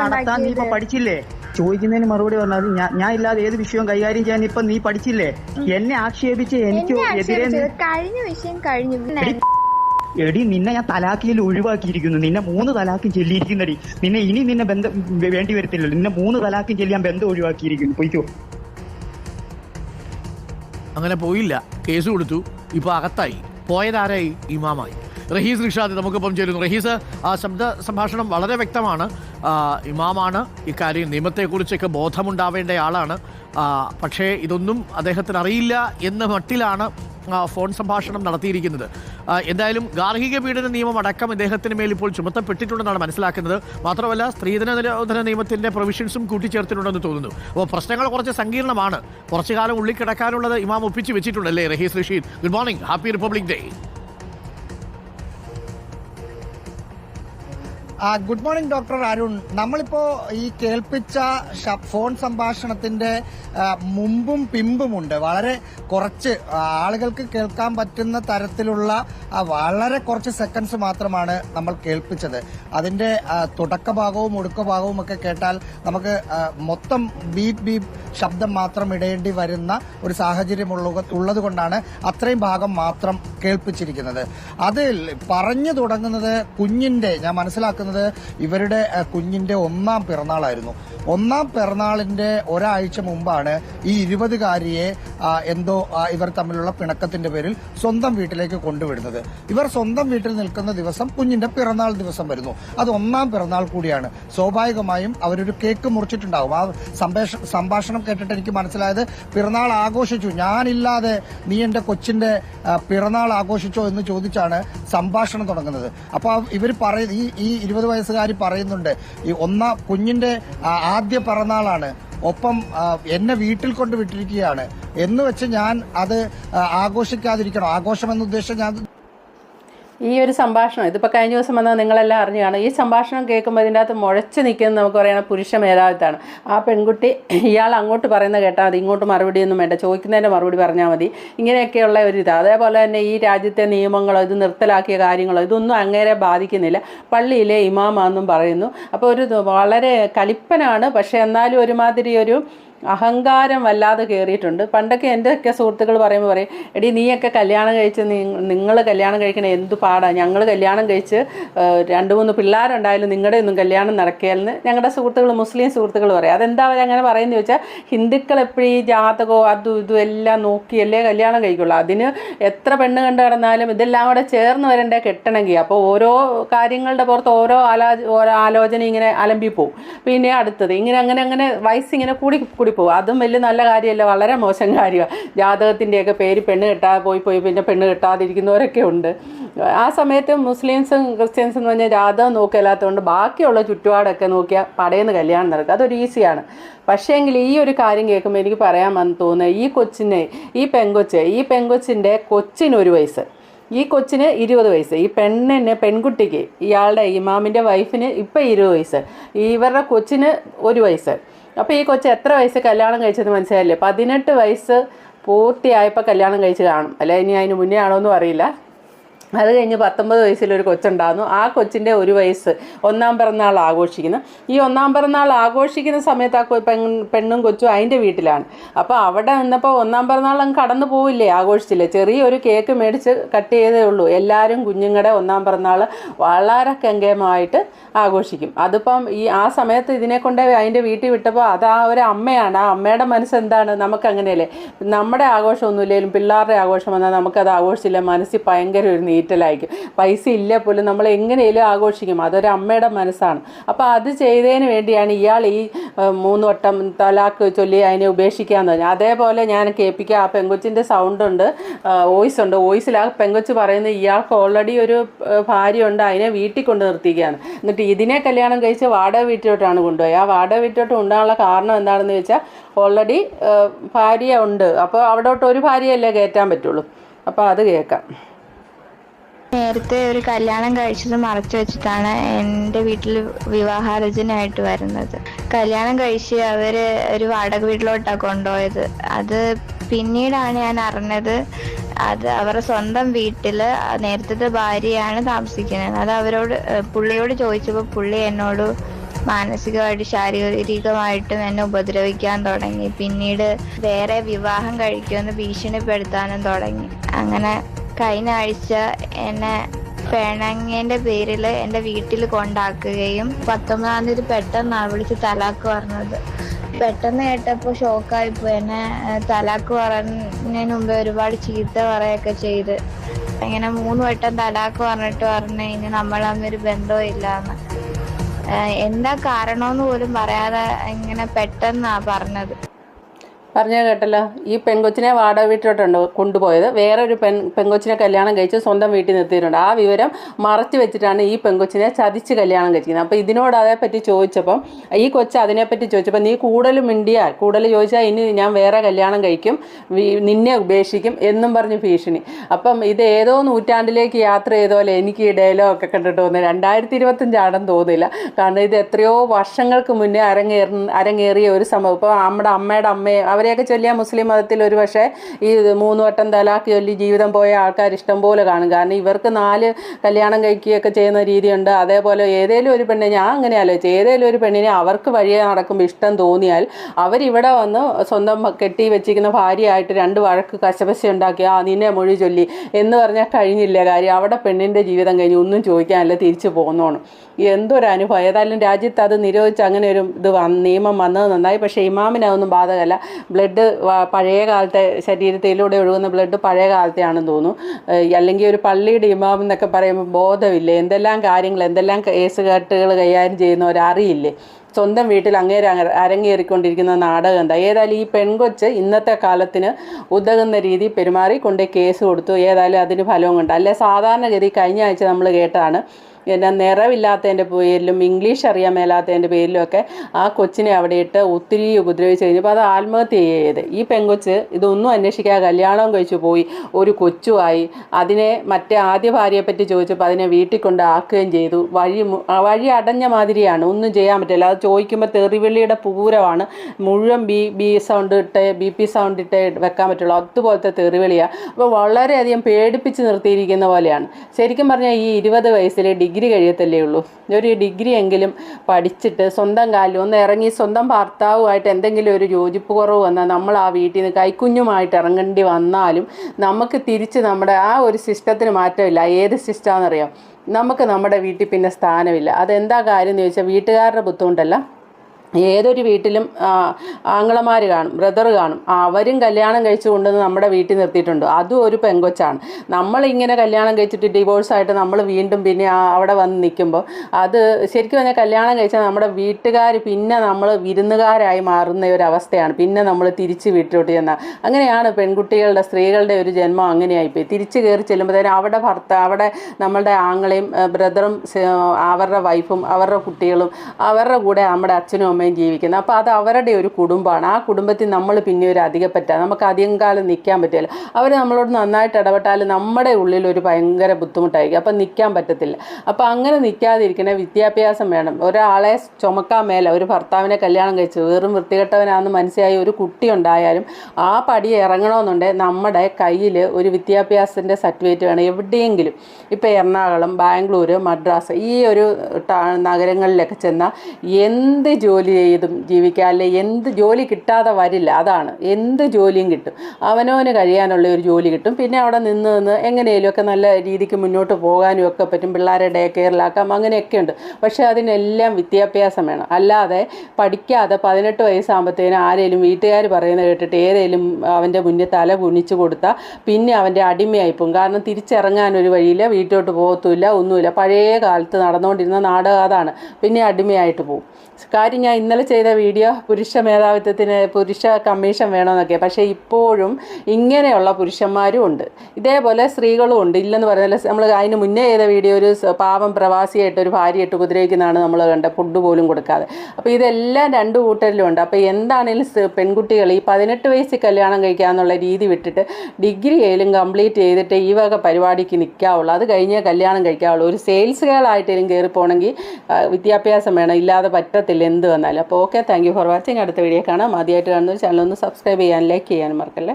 നടത്താൻ നീ ഇപ്പൊ പഠിച്ചില്ലേ? ചോദിക്കുന്നതിന് മറുപടി പറഞ്ഞാൽ ഞാൻ ഇല്ലാതെ ഏത് വിഷയവും കൈകാര്യം ചെയ്യാൻ ഇപ്പൊ നീ പഠിച്ചില്ലേ? എന്നെ ആക്ഷേപിച്ച് എനിക്ക് എതിരെ കഴിഞ്ഞ വിഷയം കഴിഞ്ഞു. എടി, നിന്നെ ഞാൻ തലാക്കിയിൽ ഒഴിവാക്കിയിരിക്കുന്നു. നിന്നെ മൂന്ന് തലാക്കും ചെല്ലിയിരിക്കുന്നടി. നിന്നെ ഇനി നിന്നെ ബന്ധം വേണ്ടി വരത്തില്ലല്ലോ. നിന്നെ മൂന്ന് തലാക്കും ചെല്ലിയാൻ ബന്ധം ഒഴിവാക്കിയിരിക്കുന്നു. പോയിക്കോ അങ്ങനെ പോയില്ല. കേസ് കൊടുത്തു. ഇപ്പൊ അകത്തായി. പോയതാരായി? ഇമാമായി. റഹീസ് റിഷാദ് നമുക്കൊപ്പം ചേരുന്നു. റഹീസ് ആ ശബ്ദ സംഭാഷണം വളരെ വ്യക്തമാണ്. ഇമാമാണ് ഇക്കാര്യം നിയമത്തെക്കുറിച്ചൊക്കെ ബോധമുണ്ടാവേണ്ട ആളാണ്. പക്ഷേ ഇതൊന്നും അദ്ദേഹത്തിന് അറിയില്ല എന്ന മട്ടിലാണ് ഫോൺ സംഭാഷണം നടത്തിയിരിക്കുന്നത്. എന്തായാലും ഗാർഹിക പീഡന നിയമം അടക്കം ഇദ്ദേഹത്തിന് മേൽ ഇപ്പോൾ ചുമത്തപ്പെട്ടിട്ടുണ്ടെന്നാണ് മനസ്സിലാക്കുന്നത്. മാത്രമല്ല സ്ത്രീധന നിരോധന നിയമത്തിന്റെ പ്രൊവിഷൻസും കൂട്ടിച്ചേർത്തിട്ടുണ്ടെന്ന് തോന്നുന്നു. അപ്പോൾ പ്രശ്നങ്ങൾ കുറച്ച് സങ്കീർണമാണ്. കുറച്ചു കാലം ഉള്ളിൽ കിടക്കാനുള്ളത് ഇമാം ഒപ്പിച്ച് വെച്ചിട്ടുണ്ടല്ലേ Rahees Rasheed? Good morning happy republic day good morning doctor Arun. നമ്മളിപ്പോ ഈ കേൾപ്പിച്ച ഫോൺ സംഭാഷണത്തിന്റെ മുമ്പും പിമ്പുമുണ്ട് വളരെ കുറച്ച് ആളുകൾക്ക് കേൾക്കാൻ പറ്റുന്ന തരത്തിലുള്ള വളരെ കുറച്ച് സെക്കൻഡ്സ് മാത്രമാണ് നമ്മൾ കേൾപ്പിച്ചത്. അതിന്റെ തുടക്ക ഭാഗവും ഒടുക്ക ഭാഗവും ഒക്കെ കേട്ടാൽ നമുക്ക് മൊത്തം ബീപ് ബീപ് ശബ്ദം മാത്രം ഇടേണ്ടി വരുന്ന ഒരു സാഹചര്യം ഉള്ളത് കൊണ്ടാണ് അത്രയും ഭാഗം മാത്രം കേൾപ്പിച്ചിരിക്കുന്നത്. അതിൽ പറഞ്ഞു തുടങ്ങുന്നത് കുഞ്ഞിന്റെ ഞാൻ മനസ്സിലാക്കുന്നത് ഇവരുടെ കുഞ്ഞിന്റെ ഒന്നാം പിറന്നാളായിരുന്നു. ഒന്നാം പിറന്നാളിന്റെ ഒരാഴ്ച മുമ്പാണ് ഈ ഇരുപതുകാരിയെ എന്തോ ഇവർ തമ്മിലുള്ള പിണക്കത്തിന്റെ പേരിൽ സ്വന്തം വീട്ടിലേക്ക് കൊണ്ടുവിടുന്നത്. ഇവർ സ്വന്തം വീട്ടിൽ നിൽക്കുന്ന ദിവസം കുഞ്ഞിന്റെ പിറന്നാൾ ദിവസം വരുന്നു. അത് ഒന്നാം പിറന്നാൾ കൂടിയാണ്. സ്വാഭാവികമായും അവരൊരു കേക്ക് മുറിച്ചിട്ടുണ്ടാകും. ആ സംഭാഷണം കേട്ടിട്ട് എനിക്ക് മനസ്സിലായത് പിറന്നാൾ ആഘോഷിച്ചു. ഞാനില്ലാതെ നീ എന്റെ കൊച്ചിന്റെ പിറന്നാൾ ആഘോഷിച്ചോ എന്ന് ചോദിച്ചാണ് സംഭാഷണം തുടങ്ങുന്നത്. അപ്പോൾ ഇവർ പറയുന്നത് ഈ ഈ ഇരുപത് വയസ്സുകാരി പറയുന്നുണ്ട് ഈ ഒന്നാം കുഞ്ഞിന്റെ ആദ്യ പിറന്നാളാണ്. ഒപ്പം എന്നെ വീട്ടിൽ കൊണ്ട് വിട്ടിരിക്കുകയാണ്. എന്ന് വെച്ച് ഞാൻ അത് ആഘോഷിക്കാതിരിക്കണം. ആഘോഷം എന്ന ഉദ്ദേശം ഞാൻ ഈ ഒരു സംഭാഷണം ഇതിപ്പോൾ കഴിഞ്ഞ ദിവസം വന്നാൽ നിങ്ങളെല്ലാം അറിഞ്ഞതാണ് കാണും. ഈ സംഭാഷണം കേൾക്കുമ്പോൾ ഇതിന്റെ അകത്ത് മുഴച്ച് നിൽക്കുന്നത് നമുക്ക് പറയുന്നത് പുരുഷ മേധാവിത്താണ്. ആ പെൺകുട്ടി ഇയാൾ അങ്ങോട്ട് പറയുന്നത് കേട്ടാൽ മതി ഇങ്ങോട്ട് മറുപടിയൊന്നും വേണ്ട ചോദിക്കുന്നതിന്റെ മറുപടി പറഞ്ഞാൽ മതി. ഇങ്ങനെയൊക്കെയുള്ള ഒരു ഇത്. അതേപോലെ തന്നെ ഈ രാജ്യത്തെ നിയമങ്ങളോ ഇത് നിർത്തലാക്കിയ കാര്യങ്ങളോ ഇതൊന്നും അങ്ങേരെ ബാധിക്കുന്നില്ല. പള്ളിയിലെ ഇമാമാന്നും പറയുന്നു. അപ്പോൾ ഒരു വളരെ കലിപ്പനാണ്. പക്ഷേ എന്നാലും ഒരുമാതിരി ഒരു അഹങ്കാരം വല്ലാതെ കയറിയിട്ടുണ്ട് പണ്ടൊക്കെ എന്റെയൊക്കെ സുഹൃത്തുക്കൾ പറയുമ്പോൾ പറയും എടി നീയൊക്കെ കല്യാണം കഴിച്ച് നിങ്ങൾ കല്യാണം കഴിക്കണ എന്തു പാടാണ് ഞങ്ങൾ കല്യാണം കഴിച്ച് രണ്ട് മൂന്ന് പിള്ളേരുണ്ടായാലും നിങ്ങളുടെ ഒന്നും കല്യാണം നടക്കുകയെന്ന് ഞങ്ങളുടെ സുഹൃത്തുക്കൾ മുസ്ലിം സുഹൃത്തുക്കൾ പറയും. അതെന്താ അവർ അങ്ങനെ പറയുന്നത് ചോദിച്ചാൽ ഹിന്ദുക്കൾ എപ്പോഴും ഈ ജാതകവും അതും ഇതും എല്ലാം നോക്കിയല്ലേ കല്യാണം കഴിക്കുള്ളൂ. അതിന് എത്ര പെണ്ണ് കണ്ടു കിടന്നാലും ഇതെല്ലാം കൂടെ ചേർന്ന് വരണ്ടേ കെട്ടണമെങ്കിൽ. അപ്പോൾ ഓരോ കാര്യങ്ങളുടെ പുറത്ത് ഓരോ ആലോ ഓരോ ആലോചന ഇങ്ങനെ അലമ്പിപ്പോവും. പിന്നെ അടുത്തത് ഇങ്ങനെ അങ്ങനെ അങ്ങനെ വയസ്സ് ഇങ്ങനെ കൂടി കൂടി പോകും അതും വലിയ നല്ല കാര്യമല്ല വളരെ മോശം കാര്യമാണ് ജാതകത്തിന്റെയൊക്കെ പേര് പെണ്ണ് കിട്ടാതെ പോയി പോയി പിന്നെ പെണ്ണ് കിട്ടാതിരിക്കുന്നവരൊക്കെ ഉണ്ട്. ആ സമയത്ത് മുസ്ലിംസും ക്രിസ്ത്യൻസും എന്ന് പറഞ്ഞാൽ ജാതകം നോക്കില്ലാത്തതുകൊണ്ട് ബാക്കിയുള്ള ചുറ്റുപാടൊക്കെ നോക്കിയാൽ പടയെന്ന് കല്യാണം നടക്കും. അതൊരു ഈസിയാണ്. പക്ഷേ പക്ഷേങ്കിൽ ഈ ഒരു കാര്യം കേൾക്കുമ്പോൾ എനിക്ക് പറയാൻ വന്ന് തോന്നുന്നത് ഈ കൊച്ചിനെ ഈ പെങ്കൊച്ച് ഈ പെങ്കൊച്ചിന്റെ കൊച്ചിനൊരു വയസ്സ്. ഈ കൊച്ചിന് ഇരുപത് വയസ്സ്. ഈ പെണ്ണിന് പെൺകുട്ടിക്ക് ഇയാളുടെ ഇമാമിന്റെ വൈഫിന് ഇപ്പം ഇരുപത് വയസ്സ്. ഇവരുടെ കൊച്ചിന് ഒരു വയസ്സ്. അപ്പോൾ ഈ കൊച്ചു എത്ര വയസ്സ് കല്യാണം കഴിച്ചത് മനസ്സിലായില്ലേ? പതിനെട്ട് വയസ്സ് പൂർത്തിയായപ്പോൾ കല്യാണം കഴിച്ച് കാണും. അല്ലെ? ഇനി അതിന് മുന്നേ ആണോ എന്നും അറിയില്ല. അത് കഴിഞ്ഞ് പത്തൊമ്പത് വയസ്സിലൊരു കൊച്ചുണ്ടാകുന്നു. ആ കൊച്ചിന്റെ ഒരു വയസ്സ് ഒന്നാം പിറന്നാൾ ആഘോഷിക്കുന്നു. ഈ ഒന്നാം പിറന്നാൾ ആഘോഷിക്കുന്ന സമയത്ത് ആ പെണ്ണും കൊച്ചും അതിന്റെ വീട്ടിലാണ്. അപ്പോൾ അവിടെ നിന്നപ്പോൾ ഒന്നാം പിറന്നാൾ അങ്ങ് കടന്നു പോവില്ലേ? ആഘോഷിച്ചില്ലേ? ചെറിയൊരു കേക്ക് മേടിച്ച് കട്ട് ചെയ്തേ ഉള്ളൂ. എല്ലാവരും കുഞ്ഞുങ്ങളുടെ ഒന്നാം പിറന്നാൾ വളരെ കെങ്കേമമായിട്ട് ആഘോഷിക്കും. അതിപ്പം ഈ ആ സമയത്ത് ഇതിനെ കൊണ്ട് അതിന്റെ വീട്ടിൽ വിട്ടപ്പോൾ അത് ആ ഒരു അമ്മയാണ്. ആ അമ്മയുടെ മനസ്സ് എന്താണ്? നമുക്ക് അങ്ങനെയല്ലേ? നമ്മുടെ ആഘോഷമൊന്നുമില്ലെങ്കിലും പിള്ളേരുടെ ആഘോഷം വന്നാൽ നമുക്കത് ആഘോഷിച്ചില്ല. മനസ്സിൽ ഭയങ്കര ഒരു നീറ്റലായിരിക്കും പൈസ ഇല്ല പോലും നമ്മൾ എങ്ങനെയും ആഘോഷിക്കും. അതൊരു അമ്മയുടെ മനസ്സാണ്. അപ്പോൾ അത് ചെയ്തതിന് വേണ്ടിയാണ് ഇയാൾ ഈ മൂന്ന് വട്ടം തലാക്ക് ചൊല്ലി അതിനെ ഉപേക്ഷിക്കാന്ന് പറഞ്ഞു അതേപോലെ ഞാൻ കേൾപ്പിക്കുക ആ പെങ്കൊച്ചിന്റെ സൗണ്ട് ഉണ്ട് വോയിസ് ഉണ്ട്. വോയിസിൽ ആ പെങ്കൊച്ച് പറയുന്നത് ഇയാൾക്ക് ഓൾറെഡി ഒരു ഭാര്യ ഉണ്ട്. അതിനെ വീട്ടിൽ കൊണ്ട് നിർത്തിക്കുകയാണ് എന്നിട്ട് ഇതിനെ കല്യാണം കഴിച്ച് വാടക വീട്ടിലോട്ടാണ് കൊണ്ടുപോയി ആ വാടക വീട്ടിലോട്ട് ഉണ്ടാകാനുള്ള കാരണം എന്താണെന്ന് വെച്ചാൽ ഓൾറെഡി ഭാര്യ ഉണ്ട്. അപ്പോൾ അവിടോട്ട് ഒരു ഭാര്യയല്ലേ കയറ്റാൻ പറ്റുള്ളൂ. അപ്പോൾ അത് കേൾക്കാം. നേരത്തെ ഒരു കല്യാണം കഴിച്ചത് മറച്ചു വെച്ചിട്ടാണ് എന്റെ വീട്ടിൽ വിവാഹാലോചനയായിട്ട് വരുന്നത്. കല്യാണം കഴിച്ച് അവർ ഒരു വാടക വീട്ടിലോട്ടാണ് കൊണ്ടുപോയത്. അത് പിന്നീടാണ് ഞാൻ അറിഞ്ഞത് അത് അവരുടെ സ്വന്തം വീട്ടിൽ നേരത്തെ ഭാര്യയാണ് താമസിക്കുന്നത്. അത് അവരോട് പുള്ളിയോട് ചോദിച്ചപ്പോൾ പുള്ളി എന്നോട് മാനസികമായിട്ട് ശാരീരികമായിട്ടും എന്നെ ഉപദ്രവിക്കാൻ തുടങ്ങി. പിന്നീട് വേറെ വിവാഹം കഴിക്കുമെന്ന് ഭീഷണിപ്പെടുത്താനും തുടങ്ങി. അങ്ങനെ കഴിഞ്ഞ ആഴ്ച എന്നെ പേണങ്ങേന്റെ പേരിൽ എന്റെ വീട്ടിൽ കൊണ്ടാക്കുകയും പത്തൊമ്പതാം തീയതി പെട്ടെന്നാണ് വിളിച്ച് തലാക്ക് പറഞ്ഞത്. പെട്ടെന്ന് കേട്ടപ്പോൾ ഷോക്കായിപ്പോയി എന്നെ തലാക്ക് പറഞ്ഞതിന് മുമ്പേ ഒരുപാട് ചീത്ത പറയൊക്കെ ചെയ്ത്. ഇങ്ങനെ മൂന്ന് വട്ടം തലാക്ക് പറഞ്ഞിട്ട് പറഞ്ഞു ഇനി നമ്മൾ തമ്മിൽ ഇല്ലാന്ന്. ഏഹ്, എന്താ കാരണമെന്ന് പോലും പറയാതെ ഇങ്ങനെ പെട്ടെന്നാ പറഞ്ഞത്. പറഞ്ഞ കേട്ടല്ലോ ഈ പെൺകൊച്ചിനെ വാടക വീട്ടിലോട്ടുണ്ട് കൊണ്ടുപോയത്? വേറെ ഒരു പെൺ പെൺകൊച്ചിനെ കല്യാണം കഴിച്ച് സ്വന്തം വീട്ടിൽ നിർത്തിയിട്ടുണ്ട്. ആ വിവരം മറച്ചു വെച്ചിട്ടാണ് ഈ പെൺകൊച്ചിനെ ചതിച്ച് കല്യാണം കഴിച്ചിരിക്കുന്നത്. അപ്പോൾ ഇതിനോട് അതേപ്പറ്റി ചോദിച്ചപ്പം ഈ കൊച്ച് അതിനെപ്പറ്റി ചോദിച്ചപ്പോൾ നീ കൂടുതൽ മിണ്ടിയാൽ കൂടുതൽ ചോദിച്ചാൽ ഇനി ഞാൻ വേറെ കല്യാണം കഴിക്കും നിന്നെ ഉപേക്ഷിക്കും എന്നും പറഞ്ഞ് ഭീഷണി. അപ്പം ഇത് ഏതോ നൂറ്റാണ്ടിലേക്ക് യാത്ര ചെയ്ത പോലെ എനിക്ക് ഈ ഡയലോഗ് ഒക്കെ കണ്ടിട്ട് തോന്നുന്നു രണ്ടായിരത്തി ഇരുപത്തഞ്ചാണെന്ന് തോന്നില്ല കാരണം ഇത് എത്രയോ വർഷങ്ങൾക്ക് മുന്നേ അരങ്ങേറി അരങ്ങേറിയ ഒരു സംഭവം. ഇപ്പോൾ നമ്മുടെ അമ്മയുടെ അമ്മയെ അവരെയൊക്കെ ചൊല്ലിയ മുസ്ലിം മതത്തിൽ ഒരു പക്ഷേ ഈ മൂന്ന് വട്ടം തലാക്ക് ചൊല്ലി ജീവിതം പോയ ആൾക്കാർ ഇഷ്ടം പോലെ കാണും. കാരണം ഇവർക്ക് നാല് കല്യാണം കഴിക്കുകയൊക്കെ ചെയ്യുന്ന രീതിയുണ്ട്. അതേപോലെ ഏതെങ്കിലും ഒരു പെണ്ണിനെ ഞാൻ അങ്ങനെ ആലോചിച്ചു. ഏതെങ്കിലും ഒരു പെണ്ണിനെ അവർക്ക് വഴിയെ നടക്കുമ്പോൾ ഇഷ്ടം തോന്നിയാൽ അവരിവിടെ വന്ന് സ്വന്തം കെട്ടി വെച്ചിരിക്കുന്ന ഭാര്യയായിട്ട് രണ്ട് വഴക്ക് കശപശ ഉണ്ടാക്കി ആ നിന്നെ മൊഴി ചൊല്ലി എന്ന് പറഞ്ഞാൽ കഴിഞ്ഞില്ല കാര്യം. അവിടെ പെണ്ണിന്റെ ജീവിതം കഴിഞ്ഞ് ഒന്നും ചോദിക്കാനല്ല തിരിച്ചു പോകുന്നതാണ് എന്തൊരു അനുഭവം. ഏതായാലും രാജ്യത്ത് അത് നിരോധിച്ച് അങ്ങനെ ഒരു ഇത് നിയമം വന്നത് നന്നായി. പക്ഷേ ഇമാമിനതൊന്നും ബാധകല്ല ബ്ലഡ് പഴയ കാലത്തെ ശരീരത്തിലൂടെ ഒഴുകുന്ന ബ്ലഡ് പഴയ കാലത്തെയാണെന്ന് തോന്നുന്നു. അല്ലെങ്കിൽ ഒരു പള്ളിയുടെ ഇമാം എന്നൊക്കെ പറയുമ്പോൾ ബോധമില്ലേ? എന്തെല്ലാം കാര്യങ്ങൾ എന്തെല്ലാം കേസ് കേട്ടുകൾ കൈകാര്യം ചെയ്യുന്നവരറിയില്ലേ? സ്വന്തം വീട്ടിൽ അങ്ങേര അങ്ങ- അരങ്ങേറിക്കൊണ്ടിരിക്കുന്ന നാടകം എന്താ? ഏതായാലും ഈ പെൺകൊച്ച് ഇന്നത്തെ കാലത്തിന് ഉതകുന്ന രീതി പെരുമാറി കൊണ്ട് കേസ് കൊടുത്തു. ഏതായാലും അതിന് ഫലവും കണ്ടു. അല്ലെ? സാധാരണഗതി കഴിഞ്ഞ ആഴ്ച നമ്മൾ കേട്ടാണ് പിന്നെ നിറവില്ലാത്തതിന്റെ പേരിലും ഇംഗ്ലീഷ് അറിയാൻ മേലാത്തതിന്റെ പേരിലും ഒക്കെ ആ കൊച്ചിനെ അവിടെ ഇട്ട് ഒത്തിരി ഉപദ്രവിച്ച് കഴിഞ്ഞപ്പോൾ അത് ആത്മഹത്യ ചെയ്ത്. ഈ പെൺകൊച്ച് ഇതൊന്നും അന്വേഷിക്കാതെ കല്യാണം കഴിച്ചു പോയി. ഒരു കൊച്ചുമായി അതിനെ മറ്റേ ആദ്യ ഭാര്യയെ പറ്റി ചോദിച്ചപ്പോൾ അതിനെ വീട്ടിൽ കൊണ്ട് ആക്കുകയും ചെയ്തു. വഴി വഴി അടഞ്ഞ മാതിരിയാണ്. ഒന്നും ചെയ്യാൻ പറ്റില്ല. അത് ചോദിക്കുമ്പോൾ തെറിവിളിയുടെ പൂരമാണ്. മുഴുവൻ ബി ബി സൗണ്ട് ഇട്ട് ബി പി സൗണ്ട് ഇട്ട് വെക്കാൻ പറ്റുള്ളൂ. അതുപോലത്തെ തെറിവിളിയാണ് അപ്പോൾ വളരെയധികം പേടിപ്പിച്ച് നിർത്തിയിരിക്കുന്ന പോലെയാണ്. ശരിക്കും പറഞ്ഞാൽ ഈ ഇരുപത് വയസ്സിൽ ഡിഗ്രി കഴിയത്തല്ലേ ഉള്ളൂ. ഒരു ഡിഗ്രി എങ്കിലും പഠിച്ചിട്ട് സ്വന്തം കാലിൽ ഒന്ന് ഇറങ്ങി സ്വന്തം ഭർത്താവുമായിട്ട് എന്തെങ്കിലും ഒരു യോജിപ്പ് കുറവ് വന്നാൽ നമ്മൾ ആ വീട്ടിൽ നിന്ന് കൈക്കുഞ്ഞുമായിട്ട് ഇറങ്ങേണ്ടി വന്നാലും നമുക്ക് തിരിച്ച് നമ്മുടെ ആ ഒരു സിസ്റ്റത്തിന് മാറ്റമില്ല. ഏത് സിസ്റ്റമാണെന്നറിയാം നമുക്ക് നമ്മുടെ വീട്ടിൽ പിന്നെ സ്ഥാനമില്ല. അതെന്താ കാര്യം എന്ന് ചോദിച്ചാൽ വീട്ടുകാരുടെ ബുദ്ധിമുട്ടല്ല. ഏതൊരു വീട്ടിലും ആങ്ങളമാർ കാണും ബ്രദർ കാണും. അവരും കല്യാണം കഴിച്ചു കൊണ്ടുവന്ന് നമ്മുടെ വീട്ടിൽ നിർത്തിയിട്ടുണ്ട്. അതും ഒരു പെങ്കൊച്ചാണ്. നമ്മളിങ്ങനെ കല്യാണം കഴിച്ചിട്ട് ഡിവോഴ്സായിട്ട് നമ്മൾ വീണ്ടും പിന്നെ അവിടെ വന്ന് നിൽക്കുമ്പോൾ അത് ശരിക്കും പറഞ്ഞാൽ കല്യാണം കഴിച്ചാൽ നമ്മുടെ വീട്ടുകാർ പിന്നെ നമ്മൾ വിരുന്നുകാരായി മാറുന്ന ഒരു അവസ്ഥയാണ്. പിന്നെ നമ്മൾ തിരിച്ച് വീട്ടിലോട്ട് ചെന്നാൽ. അങ്ങനെയാണ് പെൺകുട്ടികളുടെ സ്ത്രീകളുടെ ഒരു ജന്മം അങ്ങനെയായിപ്പോയി. തിരിച്ച് കയറി ചെല്ലുമ്പോഴത്തേനും അവിടെ ഭർത്ത അവിടെ നമ്മളുടെ ആങ്ങളെയും ബ്രദറും അവരുടെ വൈഫും അവരുടെ കുട്ടികളും അവരുടെ കൂടെ നമ്മുടെ അച്ഛനും അമ്മയും ജീവിക്കുന്നത്. അപ്പോൾ അത് അവരുടെ ഒരു കുടുംബമാണ്. ആ കുടുംബത്തിൽ നമ്മൾ പിന്നെ ഒരു അധികം പറ്റുക നമുക്ക് അധികം കാലം നിൽക്കാൻ പറ്റില്ല. അവർ നമ്മളോട് നന്നായിട്ട് ഇടപെട്ടാൽ നമ്മുടെ ഉള്ളിൽ ഒരു ഭയങ്കര ബുദ്ധിമുട്ടായിരിക്കും. അപ്പം നിൽക്കാൻ പറ്റത്തില്ല. അപ്പോൾ അങ്ങനെ നിൽക്കാതിരിക്കണേ വിദ്യാഭ്യാസം വേണം. ഒരാളെ ചുമക്കാൻ മേലെ ഒരു ഭർത്താവിനെ കല്യാണം കഴിച്ച് വെറും വൃത്തികെട്ടവനാണെന്ന് മനസ്സിലായി ഒരു കുട്ടി ഉണ്ടായാലും ആ പടി ഇറങ്ങണമെന്നുണ്ടെങ്കിൽ നമ്മുടെ കയ്യിൽ ഒരു വിദ്യാഭ്യാസത്തിന്റെ സർട്ടിഫിക്കറ്റ് വേണം. എവിടെയെങ്കിലും ഇപ്പോൾ എറണാകുളം ബാംഗ്ലൂർ മദ്രാസ് ഈ ഒരു നഗരങ്ങളിലൊക്കെ ചെന്നാൽ എന്ത് ജോലി ചെയ്തും ജീവിക്കാം അല്ലെ എന്ത് ജോലി കിട്ടാതെ വരില്ല അതാണ്. എന്ത് ജോലിയും കിട്ടും. അവനവന് കഴിയാനുള്ള ഒരു ജോലി കിട്ടും. പിന്നെ അവിടെ നിന്ന് നിന്ന് എങ്ങനെയെങ്കിലുമൊക്കെ നല്ല രീതിക്ക് മുന്നോട്ട് പോകാനും ഒക്കെ പറ്റും. പിള്ളേരെ ഡേ കെയറിലാക്കാം അങ്ങനെയൊക്കെ ഉണ്ട്. പക്ഷേ അതിനെല്ലാം വിദ്യാഭ്യാസം വേണം. അല്ലാതെ പഠിക്കാതെ പതിനെട്ട് വയസ്സാകുമ്പോഴത്തേനും ആരെങ്കിലും വീട്ടുകാർ പറയുന്നത് കേട്ടിട്ട് ഏതെങ്കിലും അവന്റെ മുന്നിൽ തല കുനിച്ചു കൊടുത്താൽ പിന്നെ അവന്റെ അടിമയായി പോകും. കാരണം തിരിച്ചിറങ്ങാൻ ഒരു വഴിയില്ല വീട്ടിലോട്ട് പോകത്തുമില്ല ഒന്നുമില്ല. പഴയ കാലത്ത് നടന്നുകൊണ്ടിരുന്ന നാടകം അതാണ്. പിന്നെ അടിമയായിട്ട് പോകും. കാര്യം ഞാൻ ഇന്നലെ ചെയ്ത വീഡിയോ പുരുഷ മേധാവിത്വത്തിന് പുരുഷ കമ്മീഷൻ വേണമെന്നൊക്കെ പക്ഷേ ഇപ്പോഴും ഇങ്ങനെയുള്ള പുരുഷന്മാരും ഉണ്ട്. ഇതേപോലെ സ്ത്രീകളും ഉണ്ട്. ഇല്ലെന്ന് പറഞ്ഞാൽ നമ്മൾ അതിന് മുന്നേ ചെയ്ത വീഡിയോ ഒരു പാവം പ്രവാസിയായിട്ട് ഒരു ഭാര്യയായിട്ട് കുതിരയ്ക്കുന്നതാണ് നമ്മൾ കണ്ട ഫുഡ് പോലും കൊടുക്കാതെ. അപ്പോൾ ഇതെല്ലാം രണ്ട് കൂട്ടരിലും ഉണ്ട്. അപ്പോൾ എന്താണെങ്കിലും പെൺകുട്ടികൾ ഈ പതിനെട്ട് വയസ്സിൽ കല്യാണം കഴിക്കാമെന്നുള്ള രീതി വിട്ടിട്ട് ഡിഗ്രി ആയാലും കംപ്ലീറ്റ് ചെയ്തിട്ട് ഈ വക പരിപാടിക്ക് നിൽക്കാവുള്ളൂ അത് കഴിഞ്ഞേ കല്യാണം കഴിക്കാവുള്ളൂ. ഒരു സെയിൽസ് ഗേളായിട്ടേലും കയറി പോകണമെങ്കിൽ വിദ്യാഭ്യാസം വേണം. ഇല്ലാതെ പറ്റത്തില്ല എന്ത് അപ്പോൾ okay thank you for watching അടുത്ത വീഡിയോ കാണാം. ആദ്യമായിട്ട് കാണുന്ന ചാനൽ ഒന്ന് സബ്സ്ക്രൈബ് ചെയ്യാൻ ലൈക്ക് ചെയ്യാൻ മറക്കല്ലേ?